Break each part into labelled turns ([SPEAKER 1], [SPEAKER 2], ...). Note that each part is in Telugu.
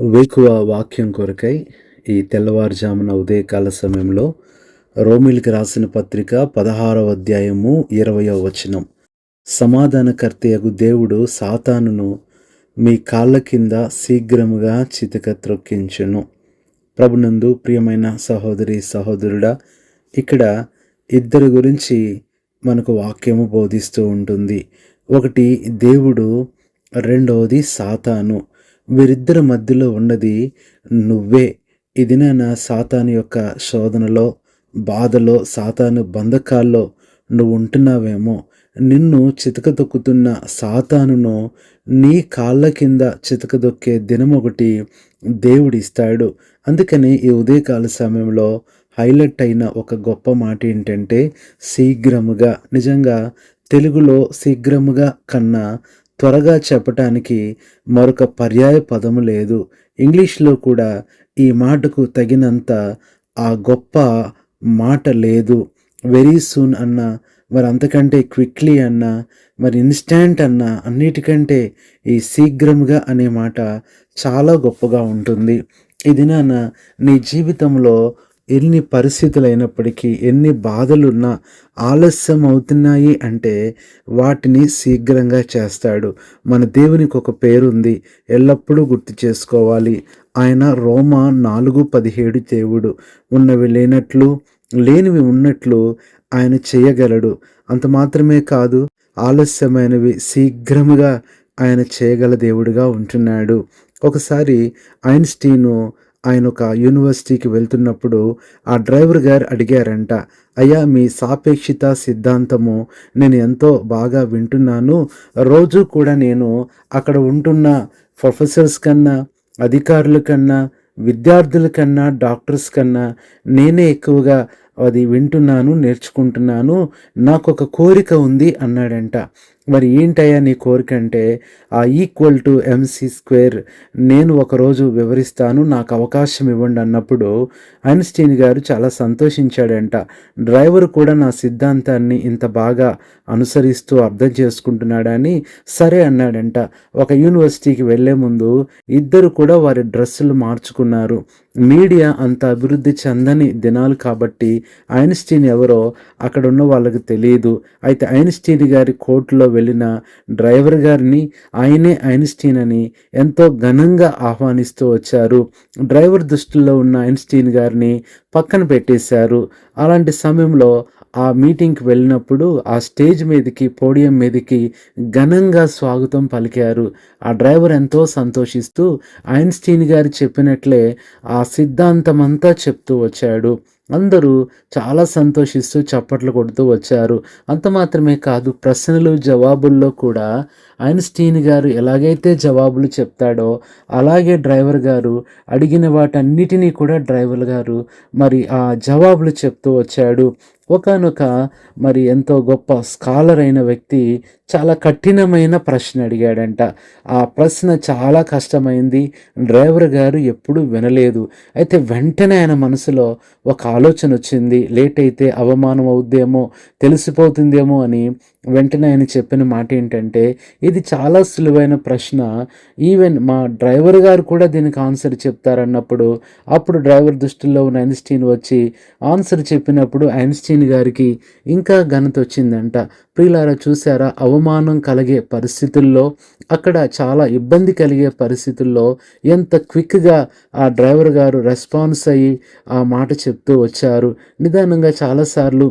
[SPEAKER 1] వేకువ వాక్యం కొరకై ఈ తెల్లవారుజామున ఉదయకాల సమయంలో రోమిల్కి రాసిన పత్రిక పదహారవ అధ్యాయము ఇరవయో వచనం. సమాధానకర్తయగు దేవుడు సాతానును మీ కాళ్ళ కింద శీఘ్రముగా చితక త్రొక్కించును. ప్రభునందు ప్రియమైన సహోదరి సహోదరుడా ఇక్కడ ఇద్దరి గురించి మనకు వాక్యము బోధిస్తూ ఉంటుంది. ఒకటి దేవుడు రెండవది సాతాను. వీరిద్దరి మధ్యలో ఉన్నది నువ్వే. ఇది నా సాతాను యొక్క శోధనలో బాధలో సాతాను బంధకాల్లో నువ్వు ఉంటున్నావేమో. నిన్ను చితకదొక్కుతున్న సాతానును నీ కాళ్ళ కింద చితక దొక్కే దినం ఒకటి దేవుడు ఇస్తాడు అందుకని ఈ ఉదయకాల సమయంలో హైలైట్ అయిన ఒక గొప్ప మాట ఏంటంటే శీఘ్రముగా నిజంగా తెలుగులో శీఘ్రముగా కన్నా త్వరగా చెప్పటానికి మరొక పర్యాయ పదము లేదు. ఇంగ్లీష్లో కూడా ఈ మాటకు తగినంత ఆ గొప్ప మాట లేదు. వెరీ సూన్ అన్న మరి అంతకంటే క్విక్లీ అన్న మరి ఇన్స్టాంట్ అన్న అన్నిటికంటే ఈ శీఘ్రంగా అనే మాట చాలా గొప్పగా ఉంటుంది. ఇది నాన్న నీ జీవితంలో ఎన్ని పరిస్థితులు అయినప్పటికీ ఎన్ని బాధలున్నా ఆలస్యం అవుతున్నాయి అంటే వాటిని శీఘ్రంగా చేస్తాడు. మన దేవునికి ఒక పేరుంది. ఎల్లప్పుడూ గుర్తు చేసుకోవాలి. ఆయన రోమా నాలుగు పదిహేడు దేవుడు. ఉన్నవి లేనట్లు లేనివి ఉన్నట్లు ఆయన చేయగలడు. అంత మాత్రమే కాదు ఆలస్యమైనవి శీఘ్రముగా ఆయన చేయగల దేవుడిగా ఉంటున్నాడు. ఒకసారి ఐన్స్టీను ఆయన ఒక యూనివర్సిటీకి వెళ్తున్నప్పుడు ఆ డ్రైవర్ గారు అడిగారంట అయ్యా మీ సాపేక్షిత సిద్ధాంతము నేను ఎంతో బాగా వింటున్నాను. రోజు కూడా నేను అక్కడ ఉంటున్న ప్రొఫెసర్స్ కన్నా అధికారుల కన్నా విద్యార్థుల కన్నా డాక్టర్స్ కన్నా నేనే ఎక్కువగా అది వింటున్నాను నేర్చుకుంటున్నాను. నాకు ఒక కోరిక ఉంది అన్నాడంట. మరి ఏంటయ్యా నీ కోరిక అంటే ఆ ఈక్వల్ టు ఎంసీ స్క్వేర్ నేను ఒకరోజు వివరిస్తాను నాకు అవకాశం ఇవ్వండి అన్నప్పుడు ఐన్స్టీన్ గారు చాలా సంతోషించాడంట. డ్రైవర్ కూడా నా సిద్ధాంతాన్ని ఇంత బాగా అనుసరిస్తూ అర్థం చేసుకుంటున్నాడని సరే అన్నాడంట. ఒక యూనివర్సిటీకి వెళ్ళే ముందు ఇద్దరు కూడా వారి డ్రెస్సులు మార్చుకున్నారు. మీడియా అంత అభివృద్ధి చెందని దినాలు కాబట్టి ఐన్స్టీన్ ఎవరో అక్కడ ఉన్న వాళ్ళకి తెలియదు. అయితే ఐన్స్టీన్ గారి కోర్టులో వెళ్ళిన డ్రైవర్ గారిని ఆయనే ఐన్స్టీన్ అని ఎంతో ఘనంగా ఆహ్వానిస్తూ వచ్చారు. డ్రైవర్ దృష్టిలో ఉన్న ఐన్స్టీన్ గారిని పక్కన పెట్టేశారు. అలాంటి సమయంలో ఆ మీటింగ్కి వెళ్ళినప్పుడు ఆ స్టేజ్ మీదకి పోడియం మీదకి ఘనంగా స్వాగతం పలికారు. ఆ డ్రైవర్ ఎంతో సంతోషిస్తూ ఐన్స్టీన్ గారు చెప్పినట్లే ఆ సిద్ధాంతం అంతా చెప్తూ వచ్చాడు. అందరూ చాలా సంతోషిస్తూ చప్పట్లు కొడుతూ వచ్చారు. అంత మాత్రమే కాదు ప్రశ్నలు జవాబుల్లో కూడా ఐన్స్టీన్ గారు ఎలాగైతే జవాబులు చెప్తాడో అలాగే డ్రైవర్ గారు అడిగిన వాటన్నిటినీ కూడా డ్రైవర్ గారు మరి ఆ జవాబులు చెప్తూ వచ్చాడు. ఒకనొక మరి ఎంతో గొప్ప స్కాలర్ అయిన వ్యక్తి చాలా కఠినమైన ప్రశ్న అడిగాడంట. ఆ ప్రశ్న చాలా కష్టమైంది. డ్రైవర్ గారు ఎప్పుడూ వినలేదు. అయితే వెంటనే ఆయన మనసులో ఒక ఆలోచన వచ్చింది. లేట్ అయితే అవమానం అవుద్దేమో తెలిసిపోతుందేమో అని వెంటనే ఆయన చెప్పిన మాట ఏంటంటే ఇది చాలా సులువైన ప్రశ్న. ఈవెన్ మా డ్రైవర్ గారు కూడా దీనికి ఆన్సర్ చెప్తారన్నప్పుడు అప్పుడు డ్రైవర్ దృష్టిలో ఉన్న ఐన్స్టీన్ వచ్చి ఆన్సర్ చెప్పినప్పుడు ఐన్స్టీన్ గారికి ఇంకా ఘనత వచ్చిందంట. ప్రియులారా చూసారా అవమానం కలిగే పరిస్థితుల్లో అక్కడ చాలా ఇబ్బంది కలిగే పరిస్థితుల్లో ఎంత క్విక్గా ఆ డ్రైవర్ గారు రెస్పాన్స్ అయ్యి ఆ మాట చెప్తూ వచ్చారు. నిదానంగా చాలాసార్లు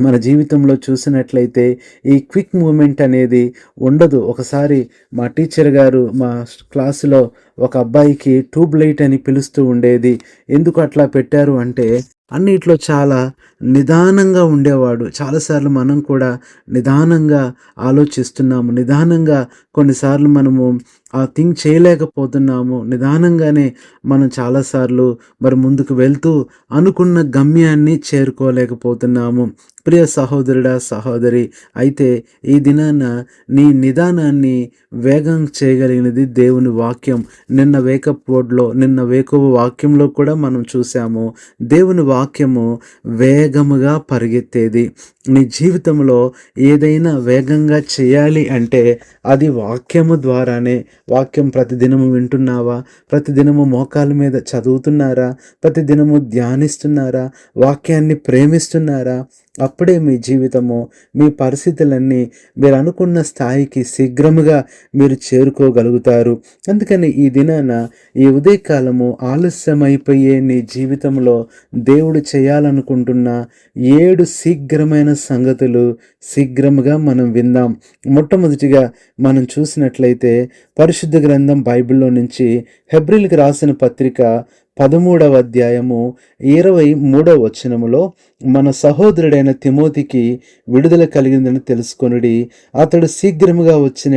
[SPEAKER 1] మన జీవితంలో చూసినట్లయితే ఈ క్విక్ మూమెంట్ అనేది ఉండదు. ఒకసారి మా టీచర్ గారు మా క్లాసులో ఒక అబ్బాయికి ట్యూబ్ లైట్ అని పిలుస్తూ ఉండేది. ఎందుకు అట్లా పెట్టారు అంటే అన్నిట్లో చాలా నిదానంగా ఉండేవాడు. చాలాసార్లు మనం కూడా నిదానంగా ఆలోచిస్తున్నాము. నిదానంగా కొన్నిసార్లు మనము ఆ థింగ్ చేయలేకపోతున్నాము. నిదానంగానే మనం చాలాసార్లు మరి ముందుకు వెళ్తూ అనుకున్న గమ్యాన్ని చేరుకోలేకపోతున్నాము. ప్రియ సహోదరుడా సహోదరి అయితే ఈ దినాన నీ నిదానాన్ని వేగం చేయగలిగినది దేవుని వాక్యం. నిన్న వేకప్ వర్డ్లో నిన్న వేకువ వాక్యంలో కూడా మనం చూసాము దేవుని వాక్యము వేగముగా పరిగెత్తేది. నీ జీవితంలో ఏదైనా వేగంగా చేయాలి అంటే అది వాక్యము ద్వారానే. వాక్యం ప్రతిదినము వింటున్నావా? ప్రతిదినము మోకాల మీద చదువుతున్నారా? ప్రతిదినము ధ్యానిస్తున్నారా? వాక్యాన్ని ప్రేమిస్తున్నారా? అప్పుడే మీ జీవితము మీ పరిస్థితులన్నీ మీరు అనుకున్న స్థాయికి శీఘ్రముగా మీరు చేరుకోగలుగుతారు. అందుకని ఈ దినాన ఈ ఉదయకాలము ఆలస్యమైపోయే నీ జీవితంలో దేవుడు చేయాలనుకుంటున్న ఏడు శీఘ్రమైన సంగతులు శీఘ్రముగా మనం విందాం. మొట్టమొదటిగా మనం చూసినట్లయితే పరిశుద్ధ గ్రంథం బైబిల్లో నుంచి హెబ్రిల్కి రాసిన పత్రిక పదమూడవ అధ్యాయము ఇరవై మూడవ వచనములో మన సహోదరుడైన తిమోతికి విడుదల కలిగిందని తెలుసుకొనుడి. అతడు శీఘ్రముగా వచ్చిన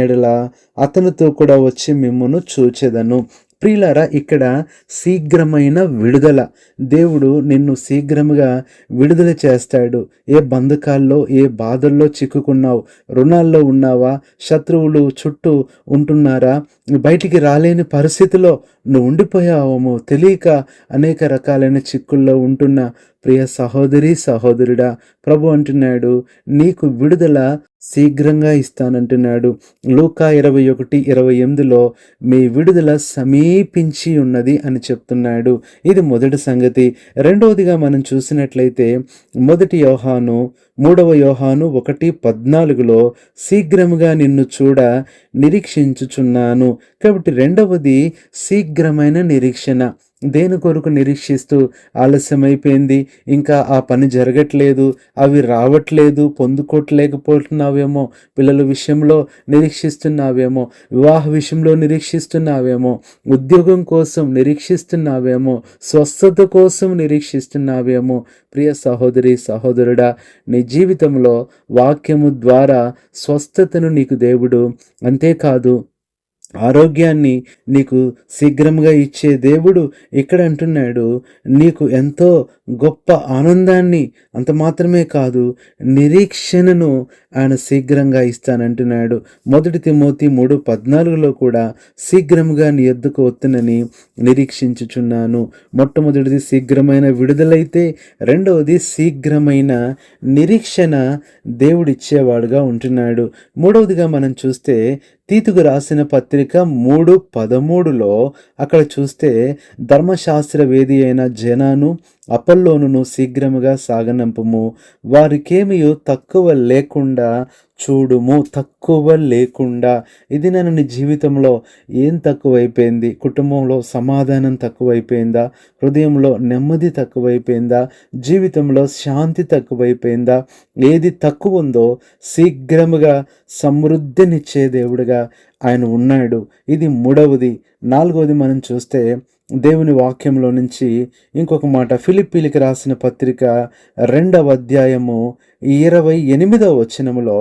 [SPEAKER 1] అతనితో కూడా వచ్చి మిమ్మను చూచెదను. ప్రియులారా ఇక్కడ శీఘ్రమైన విడుదల. దేవుడు నిన్ను శీఘ్రముగా విడుదల చేస్తాడు. ఏ బంధకాల్లో ఏ బాధల్లో చిక్కుకున్నావు రుణాల్లో ఉన్నావా శత్రువులు చుట్టూ ఉంటున్నారా బయటికి రాలేని పరిస్థితిలో నువ్వు ఉండిపోయావేమో తెలియక అనేక రకాలైన చిక్కుల్లో ఉంటున్న ప్రియ సహోదరి సహోదరుడా ప్రభు అంటున్నాడు నీకు విడుదల శీఘ్రంగా ఇస్తానంటున్నాడు. లూకా ఇరవై ఒకటి ఇరవై ఎనిమిదిలో మీ విడుదల సమీపించి ఉన్నది అని చెప్తున్నాడు. ఇది మొదటి సంగతి. రెండవదిగా మనం చూసినట్లయితే మొదటి యోహాను మూడవ యోహాను ఒకటి పద్నాలుగులో శీఘ్రముగా నిన్ను చూడ నిరీక్షించుచున్నాను. కాబట్టి రెండవది శీఘ్రమైన నిరీక్షణ. దేని కొరకు నిరీక్షిస్తూ ఆలస్యమైపోయింది? ఇంకా ఆ పని జరగట్లేదు అవి రావట్లేదు పొందుకోవట్లేకపోతున్నావేమో పిల్లల విషయంలో నిరీక్షిస్తున్నావేమో వివాహ విషయంలో నిరీక్షిస్తున్నావేమో ఉద్యోగం కోసం నిరీక్షిస్తున్నావేమో స్వస్థత కోసం నిరీక్షిస్తున్నావేమో. ప్రియ సహోదరి సహోదరుడా నీ జీవితంలో వాక్యము ద్వారా స్వస్థతను నీకు దేవుడు అంతేకాదు ఆరోగ్యాన్ని నీకు శీఘ్రంగా ఇచ్చే దేవుడు ఇక్కడ అంటున్నాడు. నీకు ఎంతో గొప్ప ఆనందాన్ని అంత మాత్రమే కాదు నిరీక్షణను ఆయన శీఘ్రంగా ఇస్తానంటున్నాడు. మొదటి తిమోతి మూడు పద్నాలుగులో కూడా శీఘ్రంగా నీ ఎద్దుకు వస్తునని నిరీక్షించుచున్నాను. మొట్టమొదటిది శీఘ్రమైన విడుదలైతే రెండవది శీఘ్రమైన నిరీక్షణ దేవుడిచ్చేవాడుగా ఉంటున్నాడు. మూడవదిగా మనం చూస్తే తీతుకు రాసిన పత్రిక మూడు పదమూడులో అక్కడ చూస్తే ధర్మశాస్త్ర వేది అయిన జనాను అపల్లోనును శీఘ్రముగా సాగనంపము. వారికేమియో తక్కువ లేకుండా చూడుము. తక్కువ లేకుండా. ఇది నన్ను నీ జీవితంలో ఏం తక్కువైపోయింది? కుటుంబంలో సమాధానం తక్కువైపోయిందా? హృదయంలో నెమ్మది తక్కువైపోయిందా? జీవితంలో శాంతి తక్కువైపోయిందా? ఏది తక్కువ ఉందో శీఘ్రముగా సమృద్ధినిచ్చే దేవుడిగా ఆయన ఉన్నాడు. ఇది మూడవది. నాలుగవది మనం చూస్తే దేవుని వాక్యంలో నుంచి ఇంకొక మాట ఫిలిప్పీలికి రాసిన పత్రిక రెండవ అధ్యాయము ఇరవై ఎనిమిదవ వచనములో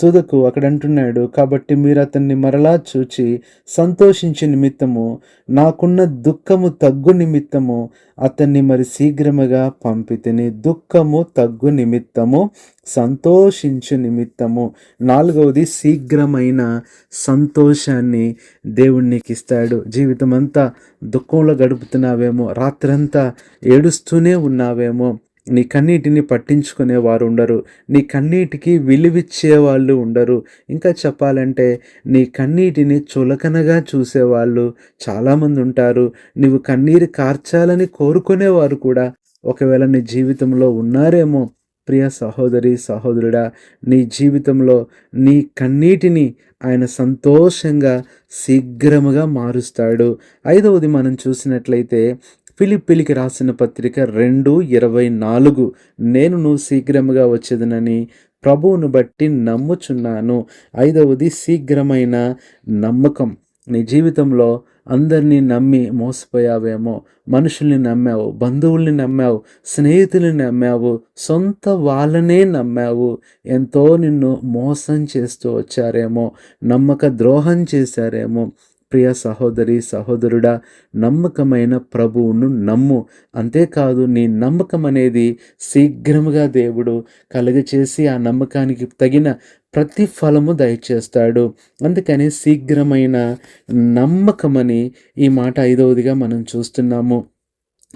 [SPEAKER 1] తుదకు అక్కడ అంటున్నాడు కాబట్టి మీరు అతన్ని మరలా చూచి సంతోషించే నిమిత్తము నాకున్న దుఃఖము తగ్గు నిమిత్తము అతన్ని మరి శీఘ్రముగా పంపితిని. దుఃఖము తగ్గు నిమిత్తము సంతోషించు నిమిత్తము. నాలుగవది శీఘ్రమైన సంతోషాన్ని దేవుణ్ణికి ఇస్తాడు జీవితం అంతా దుఃఖంలో గడుపుతున్నావేమో రాత్రంతా ఏడుస్తూనే ఉన్నావేమో. నీ కన్నీటిని పట్టించుకునే వారు ఉండరు. నీ కన్నీటికి విలువిచ్చే వాళ్ళు ఉండరు. ఇంకా చెప్పాలంటే నీ కన్నీటిని చులకనగా చూసేవాళ్ళు చాలామంది ఉంటారు. నీవు కన్నీరు కార్చాలని కోరుకునేవారు కూడా ఒకవేళ నీ జీవితంలో ఉన్నారేమో ప్రియ సహోదరి సహోదరుడా నీ జీవితంలో నీ కన్నీటిని ఆయన సంతోషంగా శీఘ్రముగా మారుస్తాడు. ఐదవది మనం చూసినట్లయితే ఫిలిప్పిలికి రాసిన పత్రిక రెండు ఇరవై నాలుగు. నేను నువ్వు శీఘ్రముగా వచ్చేదనని ప్రభువును బట్టి నమ్ముచున్నాను. ఐదవది శీఘ్రమైన నమ్మకం. నీ జీవితంలో అందరినీ నమ్మి మోసపోయావేమో. మనుషుల్ని నమ్మావు బంధువుల్ని నమ్మావు స్నేహితుల్ని నమ్మావు సొంత వాళ్ళనే నమ్మావు. ఎంతో నిన్ను మోసం చేస్తూ వచ్చారేమో నమ్మక ద్రోహం చేశారేమో. ప్రియ సహోదరి సహోదరుడా నమ్మకమైన ప్రభువును నమ్ము. అంతేకాదు నీ నమ్మకం అనేది శీఘ్రముగా దేవుడు కలుగచేసి ఆ నమ్మకానికి తగిన ప్రతిఫలము దయచేస్తాడు. అందుకని శీఘ్రమైన నమ్మకమని ఈ మాట ఐదవదిగా మనం చూస్తున్నాము.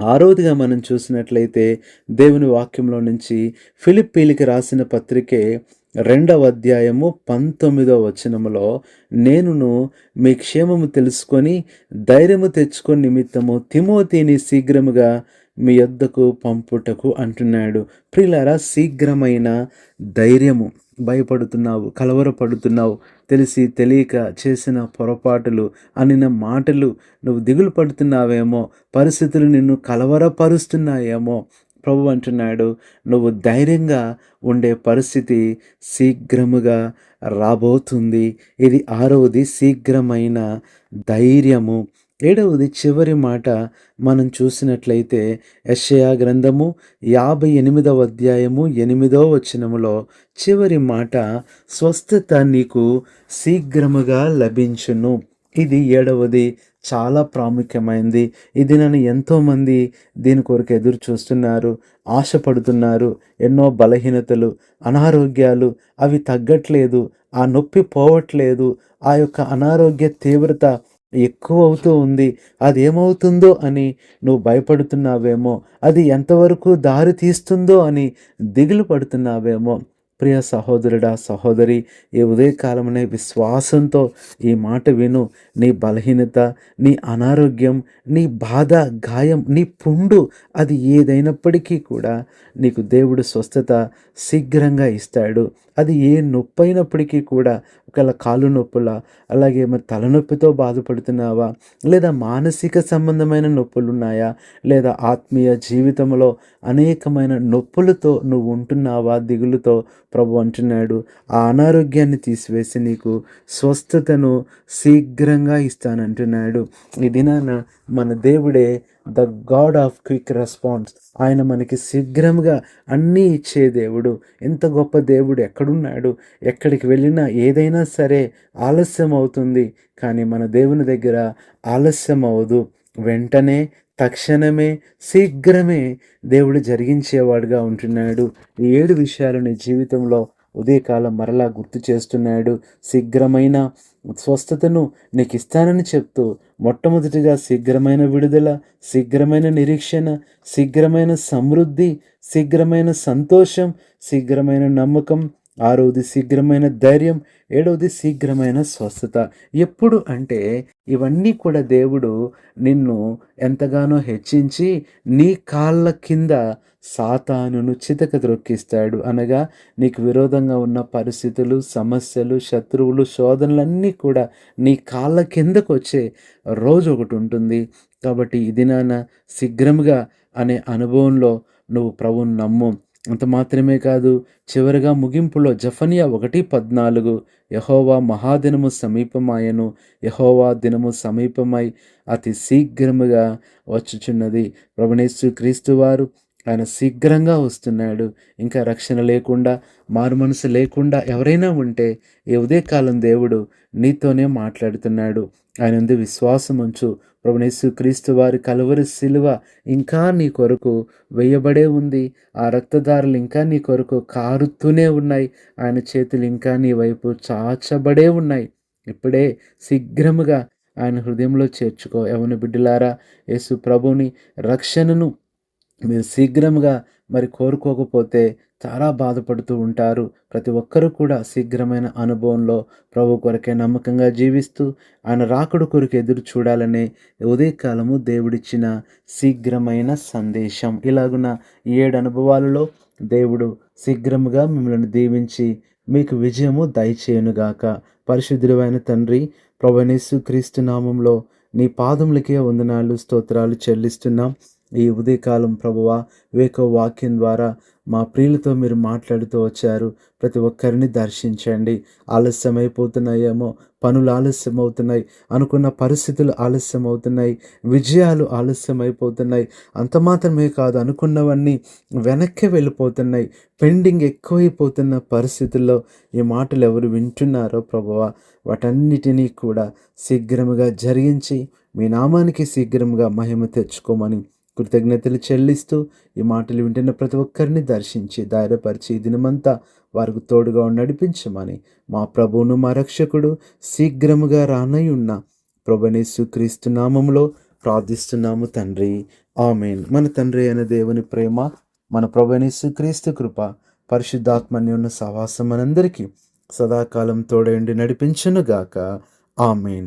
[SPEAKER 1] ఆరోదిగా మనం చూసినట్లయితే దేవుని వాక్యంలో నుంచి ఫిలిప్పీలికి రాసిన పత్రికే రెండవ అధ్యాయము పంతొమ్మిదవ వచనములో నేనును మీ క్షేమము తెలుసుకొని ధైర్యము తెచ్చుకొని నిమిత్తము తిమోతిని శీఘ్రముగా మీ యొద్దకు పంపుటకు అంటున్నాడు. ప్రిలారా శీఘ్రమైన ధైర్యము. భయపడుతున్నావు కలవరపడుతున్నావు తెలిసి తెలియక చేసిన పొరపాటులు అనిన మాటలు నువ్వు దిగులు పడుతున్నావేమో పరిస్థితులు నిన్ను కలవరపరుస్తున్నాయేమో ప్రభు అంటున్నాడు నువ్వు ధైర్యంగా ఉండే పరిస్థితి శీఘ్రముగా రాబోతుంది. ఇది ఆరవది శీఘ్రమైన ధైర్యము. ఏడవది చివరి మాట మనం చూసినట్లయితే యషయా గ్రంథము యాభై ఎనిమిదవ అధ్యాయము ఎనిమిదవ వచనములో చివరి మాట స్వస్థత నీకు శీఘ్రముగా లభించును. ఇది ఏడవది చాలా ప్రాముఖ్యమైంది. ఇది నన్ను ఎంతోమంది దీని కొరకు ఎదురు చూస్తున్నారు ఆశపడుతున్నారు. ఎన్నో బలహీనతలు అనారోగ్యాలు అవి తగ్గట్లేదు ఆ నొప్పి పోవట్లేదు ఆ యొక్క అనారోగ్య తీవ్రత ఎక్కువ అవుతూ ఉంది. అది ఏమవుతుందో అని నువ్వు భయపడుతున్నావేమో అది ఎంతవరకు దారి తీస్తుందో అని దిగులు పడుతున్నావేమో. ప్రియ సహోదరుడా సహోదరి ఈ ఉదయకాలమునే విశ్వాసంతో ఈ మాట విను. నీ బలహీనత నీ అనారోగ్యం నీ బాధ గాయం నీ పుండు అది ఏదైనప్పటికీ కూడా నీకు దేవుడు స్వస్థత శీఘ్రంగా ఇస్తాడు. అది ఏ నొప్పి అయినప్పటికీ కూడా ఒకవేళ కాళ్ళు నొప్పుల అలాగే మరి తలనొప్పితో బాధపడుతున్నావా లేదా మానసిక సంబంధమైన నొప్పులు ఉన్నాయా లేదా ఆత్మీయ జీవితంలో అనేకమైన నొప్పులతో నువ్వు ఉంటున్నావా దిగులుతో ప్రభు అంటున్నాడు. ఆ అనారోగ్యాన్ని తీసివేసి నీకు స్వస్థతను శీఘ్రంగా ఇస్తానంటున్నాడు. ఈ దినాన మన దేవుడే the god of quick response. ఆయన మనకి శీఘ్రంగా అన్నీ ఇచ్చే దేవుడు. ఎంత గొప్ప దేవుడు ఎక్కడున్నాడు? ఎక్కడికి వెళ్ళినా ఏదైనా సరే ఆలస్యం అవుతుంది కానీ మన దేవుని దగ్గర ఆలస్యం అవ్వదు వెంటనే తక్షణమే శీఘ్రమే దేవుడు జరిగించేవాడుగా ఉంటున్నాడు. ఈ ఏడు విషయాలు నీ జీవితంలో ఉదయకాలం మరలా గుర్తు చేస్తున్నాడు. శీఘ్రమైన స్వస్థతను నీకు ఇస్తానని చెప్తూ మొట్టమొదటిగా శీఘ్రమైన విడుదల శీఘ్రమైన నిరీక్షణ శీఘ్రమైన సమృద్ధి శీఘ్రమైన సంతోషం శీఘ్రమైన నమ్మకం ఆరవది శీఘ్రమైన ధైర్యం ఏడవది శీఘ్రమైన స్వస్థత. ఎప్పుడు అంటే ఇవన్నీ కూడా దేవుడు నిన్ను ఎంతగానో హెచ్చించి నీ కాళ్ళ కింద సాతానును చితక ద్రొక్కిస్తాడు అనగా నీకు విరోధంగా ఉన్న పరిస్థితులు సమస్యలు శత్రువులు శోధనలన్నీ కూడా నీ కాళ్ళ కిందకు వచ్చే రోజు ఒకటి ఉంటుంది. కాబట్టి ఇది నాన్న శీఘ్రంగా అనే అనుభవంలో నువ్వు ప్రభు నమ్ము. అంత మాత్రమే కాదు చివరిగా ముగింపులో జఫనియా ఒకటి పద్నాలుగు యహోవా మహాదినము సమీపమాయను యహోవా దినము సమీపమై అతి శీఘ్రముగా వచ్చుచున్నది. ప్రభునేశ్వరు క్రీస్తు వారు ఆయన శీఘ్రంగా వస్తున్నాడు. ఇంకా రక్షణ లేకుండా మారు మనసు లేకుండా ఎవరైనా ఉంటే ఈ ఉదయకాలం దేవుడు నీతోనే మాట్లాడుతున్నాడు. ఆయన ఉంది విశ్వాసం ఉంచు. ప్రభునేసు క్రీస్తు వారి కలువరి శిలువ ఇంకా నీ కొరకు వేయబడే ఉంది. ఆ రక్తదారులు ఇంకా నీ కొరకు కారుతూనే ఉన్నాయి. ఆయన చేతులు ఇంకా నీ వైపు చాచబడే ఉన్నాయి. ఇప్పుడే శీఘ్రముగా ఆయన హృదయంలో చేర్చుకో. ఎవని బిడ్డలారా యేసు ప్రభుని రక్షణను మీరు శీఘ్రంగా మరి కోరుకోకపోతే చాలా బాధపడుతూ ఉంటారు. ప్రతి ఒక్కరూ కూడా శీఘ్రమైన అనుభవంలో ప్రభు కొరకే నమ్మకంగా జీవిస్తూ ఆయన రాకుడు కొరకు ఎదురు చూడాలనే ఉదయకాలము దేవుడిచ్చిన శీఘ్రమైన సందేశం. ఇలాగున్న ఏడు అనుభవాలలో దేవుడు శీఘ్రముగా మిమ్మల్ని దీవించి మీకు విజయము దయచేయునుగాక. పరిశుద్ధుడైన తండ్రి ప్రభనేసు క్రీస్తు నామంలో నీ పాదములకే వందనాలు స్తోత్రాలు చెల్లిస్తున్నాం. ఈ ఉదయకాలం ప్రభువ వేక వాక్యం ద్వారా మా ప్రియులతో మీరు మాట్లాడుతూ వచ్చారు. ప్రతి ఒక్కరిని దర్శించండి. ఆలస్యం అయిపోతున్నాయేమో పనులు ఆలస్యం అవుతున్నాయి అనుకున్న పరిస్థితులు ఆలస్యం అవుతున్నాయి విజయాలు ఆలస్యం అయిపోతున్నాయి అంత మాత్రమే కాదు అనుకున్నవన్నీ వెనక్కి వెళ్ళిపోతున్నాయి పెండింగ్ ఎక్కువైపోతున్న పరిస్థితుల్లో ఈ మాటలు ఎవరు వింటున్నారో ప్రభువ వాటన్నిటినీ కూడా శీఘ్రముగా జరిగించి మీ నామానికి శీఘ్రముగా మహిమ తెచ్చుకోమని కృతజ్ఞతలు చెల్లిస్తూ ఈ మాటలు వింటున్న ప్రతి ఒక్కరిని దర్శించి ధైర్యపరిచి దినమంతా వారికి తోడుగా నడిపించమని మా ప్రభువును మా రక్షకుడు శీఘ్రముగా రానై ఉన్న ప్రభునేసు క్రీస్తు నామంలో ప్రార్థిస్తున్నాము తండ్రి. ఆమెన్. మన తండ్రి అయిన దేవుని ప్రేమ మన ప్రభునేసు క్రీస్తు కృప పరిశుద్ధాత్మని ఉన్న సహవాసం మనందరికీ సదాకాలం తోడైండి నడిపించునుగాక. ఆమెన్.